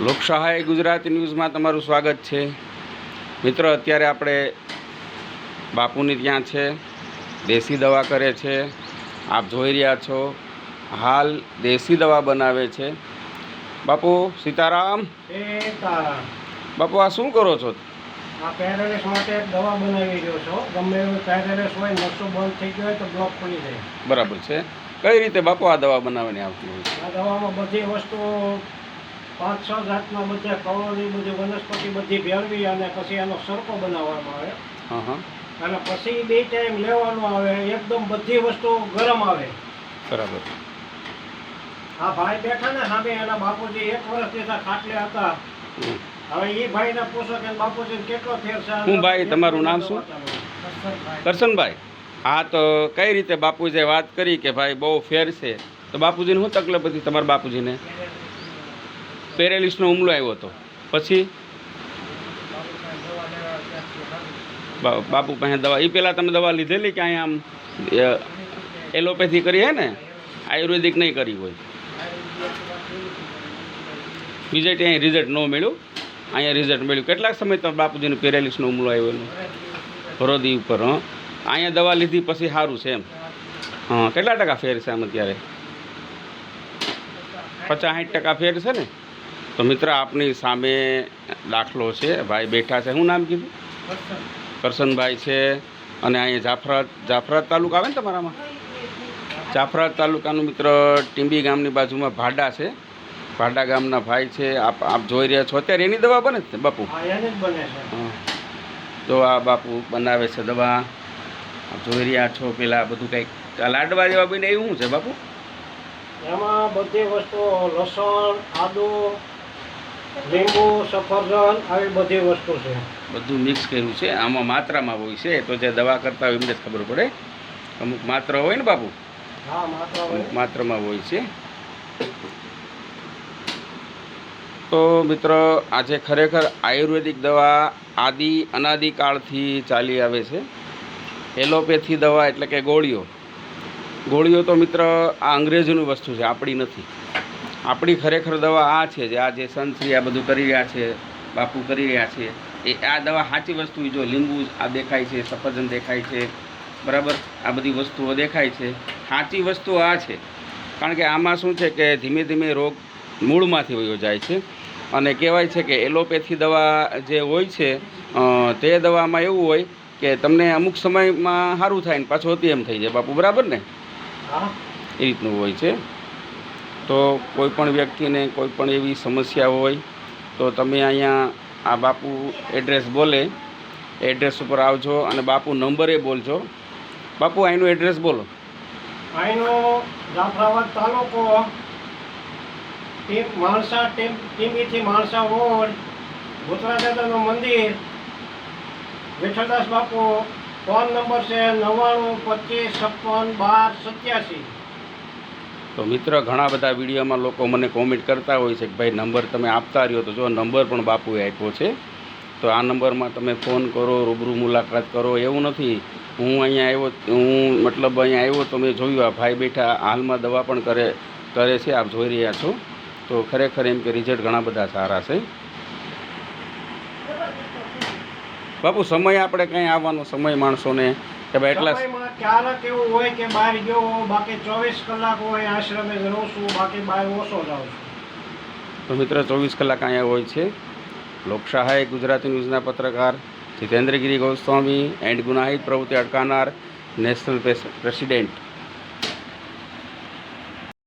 લોકસહાય ગુજરાતી ન્યૂઝમાં તમારું સ્વાગત છે. મિત્રો અત્યારે આપણે બાપુની ત્યાં છે દેશી દવા કરે છે. આપ જોઈ રહ્યા છો હાલ દેશી દવા બનાવે છે. બાપુ સીતારામ? બાપુ આ શું કરો છો? આ પેરેલિસ માટે દવા બનાવી રહ્યો છો. ગમે એવું પેરેલિસ હોય નસો બંધ થઈ ગયો હોય તો બ્લોક ખુલી જાય. બરાબર છે. કઈ રીતે બાપુ આ દવા બનાવવાની આવતી હોય છે? આ દવામાં બધી વસ્તુ પાંચ છ જાતના બધા કવળની બધી વનસ્પતિ બધી ભેળવી અને પછી એનો સરકો બનાવવામાં આવે. હા હા. અને પછી બે ટાઈમ લેવાનું આવે એકદમ બધી વસ્તુ ગરમ આવે. બરાબર. આ ભાઈ બેઠા ને સામે એના બાપુજી એક વર્ષથી ત્યાં ખાટલે હતા. હવે એ ભાઈને પૂછો કે બાપુજી કેટલો ફેર છે? હું ભાઈ, તમારું નામ શું? કરશનભાઈ હા તો કઈ રીતે બાપુજીએ વાત કરી કે ભાઈ બહુ ફેર છે? તો બાપુજીને શું તકલીફ હતી તમારા બાપુજીને? પેરેલિસનો હુમલો આવ્યો હતો. પછી? બાપુ પાસે દવા એ પહેલાં તમે દવા લીધેલી કે અહીંયા આમ એલોપેથી કરી હે ને? આયુર્વેદિક નહીં કરી હોય. રિઝલ્ટ અહીંયા રિઝલ્ટ ન મળ્યું. અહીંયા રિઝલ્ટ મળ્યું. કેટલાક સમય તો બાપુજીને પેરેલિસનો હુમલો આવ્યો હરોદી ઉપર, હં. અહીંયા દવા લીધી પછી સારું છે એમ. હા, કેટલા ટકા ફેર છે આમ અત્યારે? પચાસ સાઠ ટકા ફેર છે ને? તો મિત્ર આપની સામે દાખલો છે. ભાઈ બેઠા છે. શું નામ કીધું? કરશનભાઈ છે. અને અહીંયા જાફરાત જાફરાત તાલુકા આવે ને તમારામાં? જાફરાત તાલુકાનું મિત્ર ટીંબી ગામની બાજુમાં ભાડા છે. ભાડા ગામના ભાઈ છે. આપ આપ જોઈ રહ્યા છો. અત્યારે એની દવા બને છે બાપુ. તો આ બાપુ બનાવે છે દવા. આપ જોઈ રહ્યા છો પેલા બધું કંઈક લાડવા જેવા બને એવું છે બાપુ? એમાં બધી વસ્તુ લસણ આદુ લીંબુ સફરજન આવી બધી વસ્તુ છે. બધું મિક્સ કર્યું છે. આમાં માત્રામાં હોય છે. તો જે દવા કરતા હોય એમને જ ખબર પડે. અમુક માત્ર હોય ને બાપુ? હા માત્ર અમુક માત્રામાં હોય છે. તો મિત્રો આજે ખરેખર આયુર્વેદિક દવા આદિ અનાદિકાળથી ચાલી આવે છે. એલોપેથી દવા એટલે કે ગોળીઓ. ગોળીઓ તો મિત્ર આ અંગ્રેજોની વસ્તુ છે. આપણી નથી. આપણી ખરેખર દવા આ છે જે આ જે સંતશ્રી આ બધું કરી રહ્યા છે બાપુ કરી રહ્યા છે એ આ દવા સાચી વસ્તુ જો લીંબુ આ દેખાય છે સફરજન દેખાય છે બરાબર? આ બધી વસ્તુઓ દેખાય છે. સાચી વસ્તુ આ છે. કારણ કે આમાં શું છે કે ધીમે ધીમે રોગ મૂળમાંથી વયો જાય છે. અને કહેવાય છે કે એલોપેથી દવા જે હોય છે તે દવામાં એવું હોય કે તમને અમુક સમયમાં સારું થાય ને પાછું હતી એમ થઈ જાય બાપુ બરાબર ને? હા. એ રીતનું હોય છે. તો કોઈ પણ વ્યક્તિને કોઈ પણ એવી સમસ્યા હોય, તો તમે અહીંયા આ બાપુ એડ્રેસ બોલે, એડ્રેસ ઉપર આવજો અને બાપુ નંબરે બોલજો. બાપુ અહીંનું એડ્રેસ બોલો. અહીંનો જાફરાબાદ તાલુકો માણસા, ટીમ, ટીમીથી માણસા રોડ ભૂતરાજાદાનું મંદિર, વિઠ્ઠલદાસ બાપુ, ફોન નંબર છે નવ્વાણું પચીસ, છપ્પન, બાર, સત્યાસી. તો મિત્ર, ઘણા બધા વિડીયોમાં લોકો મને કોમેન્ટ કરતા હોય છે કે ભાઈ નંબર તમે આપતા રહ્યો તો જો નંબર પણ બાપુએ આપ્યો છે, તો આ નંબરમાં તમે ફોન કરો, રૂબરૂ મુલાકાત કરો, એવું નથી. હું અહીંયા આવ્યો, હું મતલબ અહીંયા આવ્યો તો મેં જોયું, આ ભાઈ બેઠા હાલમાં દવા પણ કરે કરે છે, આપ જોઈ રહ્યા છો. તો ખરેખર એમ કે રિઝલ્ટ ઘણા બધા સારા છે. બાપુ, સમય આપણે કંઈ આવવાનો સમય માણસોને કે ભાઈ એટલા ક્યારેક એવું હોય કે બહાર ગયો બાકી ચોવીસ કલાક હોય આશ્રમે રહું છું બાકી બહાર ઓછો જાઉં છું. તો મિત્ર ચોવીસ કલાક અહીંયા હોય છે. લોકશાહી ગુજરાતી ન્યૂઝના પત્રકાર જીતેન્દ્રગીરી ગોસ્વામી એન્ડ ગુનાહિત પ્રવૃત્તિ અટકાનાર નેશનલ પ્રેસિડેન્ટ.